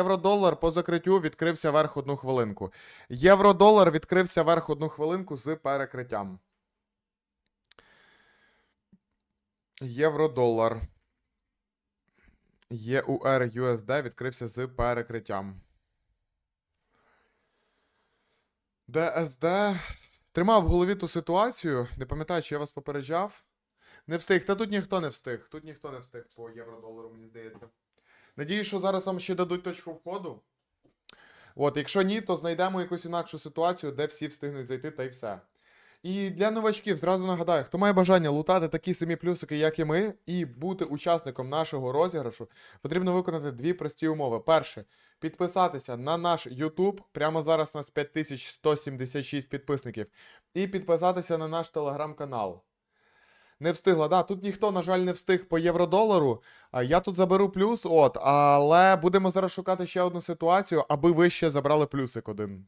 Євро-долар по закриттю відкрився верх одну хвилинку. Євро-долар відкрився верх одну хвилинку з перекриттям. Євро-долар. ЄУР USD відкрився з перекриттям. ДСД. Тримав в голові ту ситуацію. Не пам'ятаю, чи я вас попереджав. Не встиг. Та тут ніхто не встиг. Тут ніхто не встиг по євро-долару, мені здається. Надіюсь, що зараз вам ще дадуть точку входу. От, якщо ні, то знайдемо якусь інакшу ситуацію, де всі встигнуть зайти, та й все. І для новачків зразу нагадаю, хто має бажання лутати такі самі плюсики, як і ми, і бути учасником нашого розіграшу, потрібно виконати дві прості умови. Перше, підписатися на наш YouTube. Прямо зараз у нас 5176 підписників. І підписатися на наш телеграм-канал. Не встигла, да. Тут ніхто, на жаль, не встиг по євро-долару. Я тут заберу плюс, от, але будемо зараз шукати ще одну ситуацію, аби ви ще забрали плюсик один.